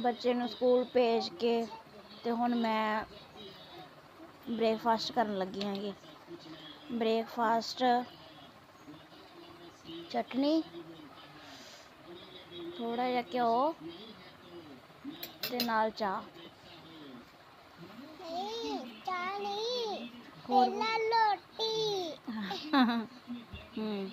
ਬੱਚੇ ਨੂੰ ਸਕੂਲ ਭੇਜ ਕੇ ਤੇ ਹੁਣ ਮੈਂ ਬ੍ਰੇਕਫਾਸਟ ਕਰਨ ਲੱਗੀ ਹਾਂਗੀ। ਬ੍ਰੇਕਫਾਸਟ ਚਟਨੀ ਥੋੜਾ ਜਿਹਾ ਘਿਓ ਤੇ ਨਾਲ ਚਾਹ। ਹੋਰ ਹੂੰ।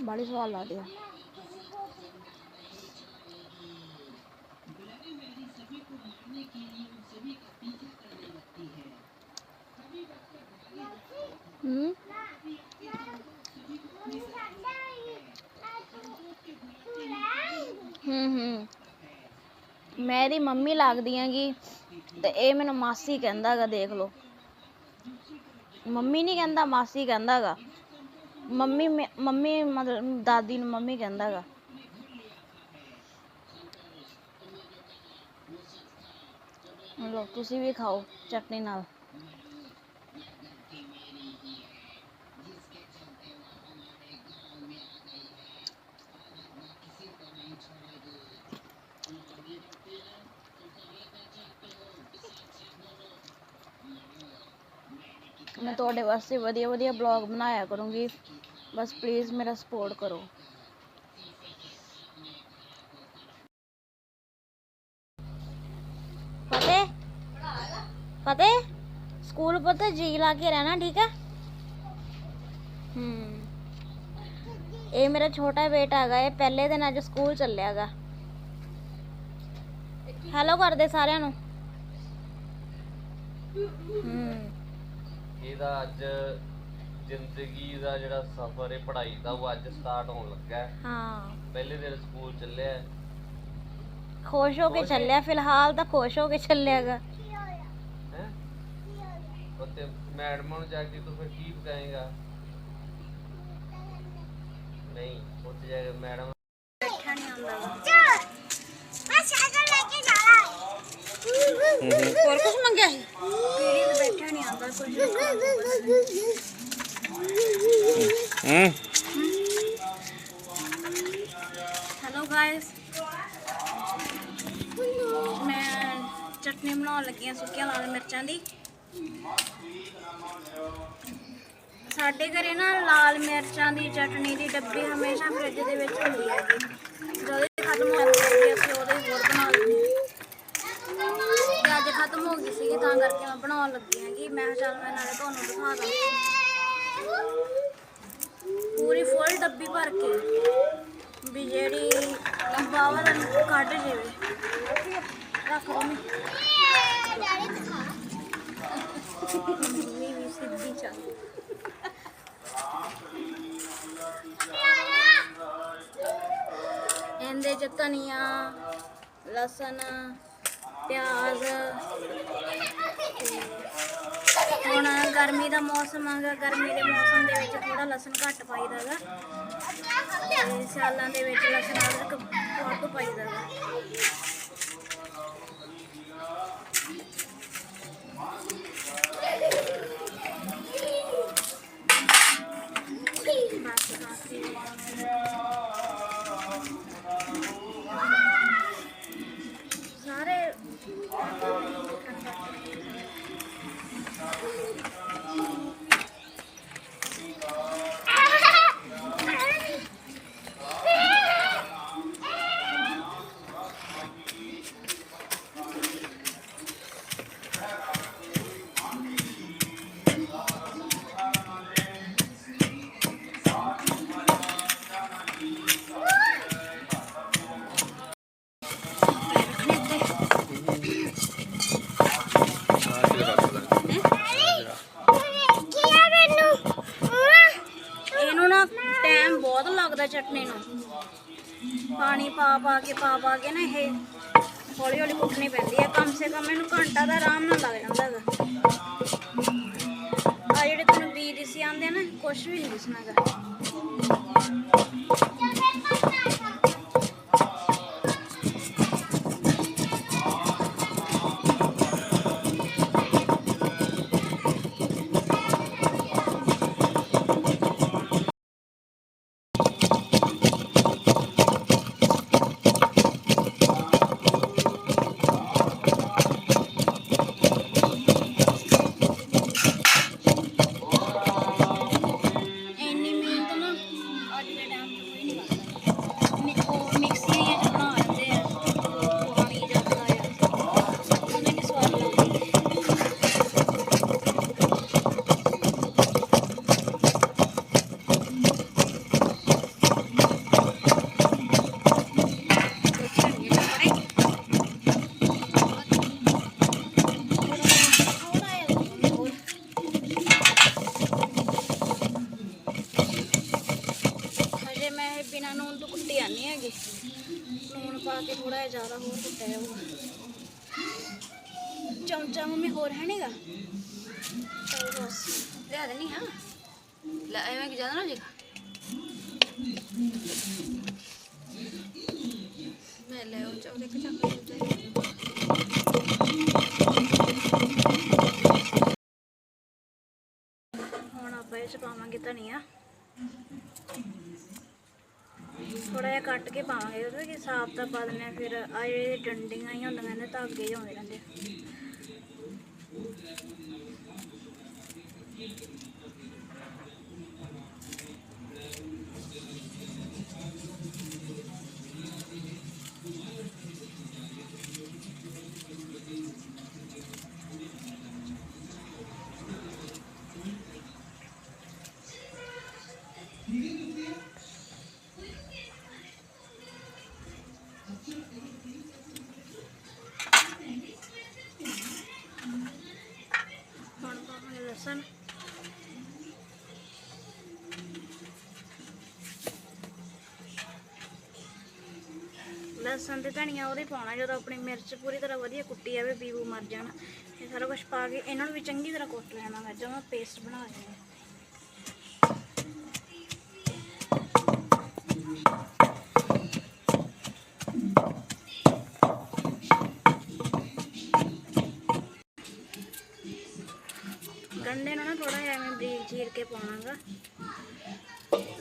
ਬੜੀ ਸਵਾਲ ਲੱਗਦੀ ਆ। ਹੂੰ। ਹੂੰ ਮੇਰੀ ਮੰਮੀ ਲੱਗਦੀ ਹੈਗੀ ਤੇ ਇਹ ਮੈਨੂੰ ਮਾਸੀ ਕਹਿੰਦਾ ਗਾ ਦੇਖ ਲਓ। ਮੰਮੀ ਨਹੀਂ ਕਹਿੰਦਾ, ਮਾਸੀ ਕਹਿੰਦਾ ਗਾ ਮੰਮੀ ਮੇ- ਮੰਮੀ ਮਤਲਬ ਦਾਦੀ ਨੂੰ ਮੰਮੀ ਕਹਿੰਦਾ ਗਾ ਲੋ ਤੁਸੀਂ ਵੀ ਖਾਓ ਚਟਨੀ ਨਾਲ। ਮੈਂ ਤੁਹਾਡੇ ਵਾਸਤੇ ਵਧੀਆ ਵਧੀਆ ਬਲੌਗ ਬਣਾਇਆ ਕਰੂੰਗੀ। ਬਸ ਪਲੀਜ਼ ਮੇਰਾ ਸਪੋਰਟ ਕਰੋ। ਫਤਿਹ ਫਤਿਹ, ਸਕੂਲ ਪੁੱਤ ਜੀ ਲਾ ਕੇ ਰਹਿਣਾ, ਠੀਕ ਹੈ ਹੂੰ। ਇਹ ਮੇਰਾ ਛੋਟਾ ਬੇਟਾ ਹੈਗਾ, ਇਹ ਪਹਿਲੇ ਦਿਨ ਅੱਜ ਸਕੂਲ ਚੱਲਿਆਗਾ ਹੈਲੋ ਕਰਦੇ ਸਾਰਿਆਂ ਨੂੰ। ਹੂੰ। ਇਹਦਾ ਅੱਜ ਜ਼ਿੰਦਗੀ ਦਾ ਜਿਹੜਾ ਸਫ਼ਰ ਹੈ ਪੜ੍ਹਾਈ ਦਾ ਉਹ ਅੱਜ ਸਟਾਰਟ ਹੋਣ ਲੱਗਾ ਹੈ। ਹਾਂ। ਪਹਿਲੇ ਦਿਨ ਸਕੂਲ ਚੱਲਿਆ ਹੈ। ਖੁਸ਼ ਹੋ ਕੇ ਚੱਲਿਆ ਫਿਲਹਾਲ ਤਾਂ ਖੁਸ਼ ਹੋ ਕੇ ਚੱਲਿਆਗਾ ਹੈਂ? ਮੈਡਮ ਨੂੰ ਜਾ ਕੇ ਤੂੰ ਫਿਰ ਕੀ ਬਤਾਏਗਾ ਨਹੀਂ ਉੱਥੇ ਜਾ ਕੇ ਮੈਡਮ ਬੈਠਾ ਨਹੀਂ ਆਉਂਦਾ ਮੈਂ ਸਾਈਕਲ ਲੈ ਕੇ ਜਾਣਾ। ਹੋਰ ਕੁਝ ਮੰਗਿਆ ਸੀ ਪੀੜੀ ਤੇ ਬੈਠਾ ਨਹੀਂ ਆਉਂਦਾ ਕੁਝ ਹੂੰ ਹੈਲੋ ਗਾਇਸ ਮੈਂ ਚਟਨੀ ਬਣਾਉਣ ਲੱਗੀ ਹਾਂ ਸੁੱਕੀਆਂ ਲਾਲ ਮਿਰਚਾਂ ਦੀ। ਸਾਡੇ ਘਰੇ ਨਾ ਲਾਲ ਮਿਰਚਾਂ ਦੀ ਚਟਨੀ ਦੀ ਡੱਬੀ ਹਮੇਸ਼ਾ ਫ੍ਰਿਜ ਦੇ ਵਿੱਚ ਹੁੰਦੀ ਹੈ ਜਦੋਂ ਖਤਮ ਹੋ ਜਾਂਦੀ ਹੈ ਅਸੀਂ ਉਹਦੇ ਹੀ ਹੋਰ ਬਣਾ ਲੈਂਦੇ ਹਾਂ ਤੇ ਅੱਜ ਖਤਮ ਹੋ ਗਈ ਸੀਗੀ, ਤਾਂ ਕਰਕੇ ਮੈਂ ਬਣਾਉਣ ਲੱਗੀ ਹੈਗੀ। ਮੈਂ ਕਿਹਾ ਚੱਲ ਮੈਂ ਨਾਲੇ ਤੁਹਾਨੂੰ ਦਿਖਾ ਦਾਂ। ਪੂਰੀ ਫੁੱਲ ਡੱਬੀ ਭਰ ਕੇ, ਵੀ ਜਿਹੜੀ ਬਾਵਾ ਦਾ ਕੱਢ ਜਾਵੇ ਰੱਖ ਲਓ ਮੈਂ ਮੰਮੀ ਵੀ ਸਿੱਧੀ ਚੱਲ। ਇਹਦੇ ਚ ਧਨੀਆ, ਲਸਣ ਪਿਆਜ਼। ਹੁਣ ਗਰਮੀ ਦਾ ਮੌਸਮ ਆਗਾ ਗਰਮੀ ਦੇ ਮੌਸਮ ਦੇ ਵਿੱਚ ਥੋੜਾ ਲਸਣ ਘੱਟ ਪਾਈਦਾ ਗਾ। ਤੇ ਸਿਆਲਾਂ ਦੇ ਵਿੱਚ ਲਸਣ ਅਦਰਕ ਬਹੁਤ ਪਾਈਦਾ ਗਾ। ਪਾ ਕੇ, ਪਾ ਪਾ ਕੇ ਨਾ ਇਹ ਹੌਲੀ ਹੌਲੀ ਕੁੱਟਣੀ ਪੈਂਦੀ ਹੈ ਕਮ ਸੇ ਕਮ ਇਹਨੂੰ ਘੰਟਾ ਦਾ ਆਰਾਮ ਨਾਲ ਲੱਗ ਜਾਂਦਾ ਹੈਗਾ। ਆ ਜਿਹੜੇ ਤੁਹਾਨੂੰ ਬੀ ਦਿਸੀ ਆਉਂਦੇ ਨਾ ਕੁਝ ਵੀ ਨਹੀਂ ਦਿਸਣਾਗਾ ਇਹ ਬਿਨਾਂ ਨੂਨ ਤੋਂ ਕੁੱਟੇ ਆਨੇ ਹੈਗੇ। ਨੂਨ ਪਾ ਕੇ ਥੋੜਾ ਜ਼ਿਆਦਾ ਹੋਰ ਕੁੱਟਿਆ ਜਾਊਗਾ ਚਮਚਾ ਮੰਮੀ ਹੋਰ ਹੈ ਨਹੀਂਗਾ ਚਲ ਬਸ। ਹਾਂ। ਲੈ ਐਵੇਂ ਕਿ ਜ਼ਿਆਦਾ ਨਾ ਜੇਗਾ ਮੈਂ ਲੈ ਉਹ ਚੌਦੇ ਕਿ ਚੱਕ ਹੁਣ ਆਪਾਂ ਇਹ ਚ ਪਾਵਾਂਗੇ ਧਨੀਆ। ਕੱਟ ਕੇ ਪਾਵਾਂਗੇ, ਉਹਦੇ ਕਿ ਸਾਫ਼ ਤਾਂ ਪਾ ਦਿੰਦੇ ਆ, ਫਿਰ ਆ ਜਿਹੜੇ ਡੰਡੀਆਂ ਹੀ ਹੁੰਦੀਆਂ ਨੇ, ਧਾਗੇ ਜਿਹੇ ਆਉਂਦੇ ਰਹਿੰਦੇ ਆ। ਹੁਣ ਪਾਵਾਂਗੇ ਲਸਣ ਲਸਣ ਤੇ ਧਨੀਆ ਉਹਦੇ ਪਾਉਣਾ, ਜਦੋਂ ਆਪਣੀ ਮਿਰਚ ਪੂਰੀ ਤਰ੍ਹਾਂ ਵਧੀਆ ਕੁੱਟੀ ਜਾਵੇ, ਬੀਬੂ ਮਰ ਜਾਣਾ। ਇਹ ਸਾਰਾ ਕੁਝ ਪਾ ਕੇ, ਇਹਨਾਂ ਨੂੰ ਵੀ ਚੰਗੀ ਤਰ੍ਹਾਂ ਕੁੱਟ ਲੈਣਾ ਮੈਂ, ਜਦੋਂ ਪੇਸਟ ਬਣਾ ਲੈਣੀ ਗੰਡੇ ਨੂੰ ਨਾ ਥੋੜਾ ਜਿਹਾ ਐਵੇਂ ਬਰੀਕ ਚੀਰ ਕੇ ਪਾਉਣਾਗਾ।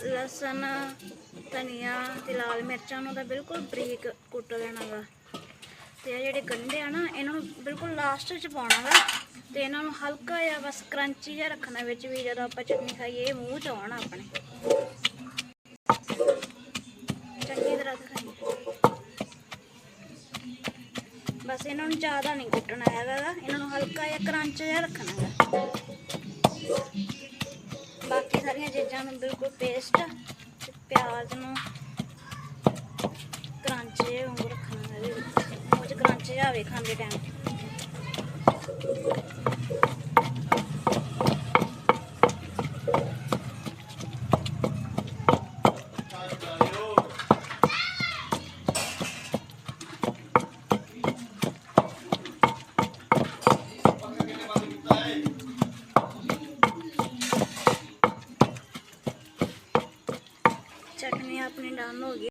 ਲਸਣ, ਧਨੀਆ ਤੇ ਲਾਲ ਮਿਰਚਾਂ ਨੂੰ ਤਾਂ ਬਿਲਕੁਲ ਬਰੀਕ ਕੁੱਟ ਲੈਣਾਗਾ ਤੇ ਇਹ ਜਿਹੜੇ ਗੰਡੇ ਆ ਨਾ, ਇਹਨਾਂ ਨੂੰ ਬਿਲਕੁਲ ਲਾਸਟ 'ਚ ਪਾਉਣਾਗਾ ਤੇ ਇਹਨਾਂ ਨੂੰ ਹਲਕਾ ਜਿਹਾ ਬਸ ਕਰੰਚੀ ਜਿਹਾ ਰੱਖਣਾ ਵਿੱਚ ਵੀ, ਜਦੋਂ ਆਪਾਂ ਚਟਨੀ ਖਾਈਏ, ਇਹ ਮੂੰਹ 'ਚ ਆਉਣਾ ਆਪਣੇ। ਚੰਗੀ ਤਰ੍ਹਾਂ ਦਿਖਾਈਏ। ਬਸ ਇਹਨਾਂ ਨੂੰ ਜ਼ਿਆਦਾ ਨਹੀਂ ਕੁੱਟਣਾ ਹੈਗਾ ਗਾ। ਇਹਨਾਂ ਨੂੰ ਹਲਕਾ ਜਿਹਾ ਕਰੰਚ ਜਿਹਾ ਰੱਖਣਾ ਹੈ ਬਾਕੀ ਸਾਰੀਆਂ ਚੀਜ਼ਾਂ ਨੂੰ ਬਿਲਕੁਲ ਪੇਸਟ ਤੇ ਪਿਆਜ਼ ਨੂੰ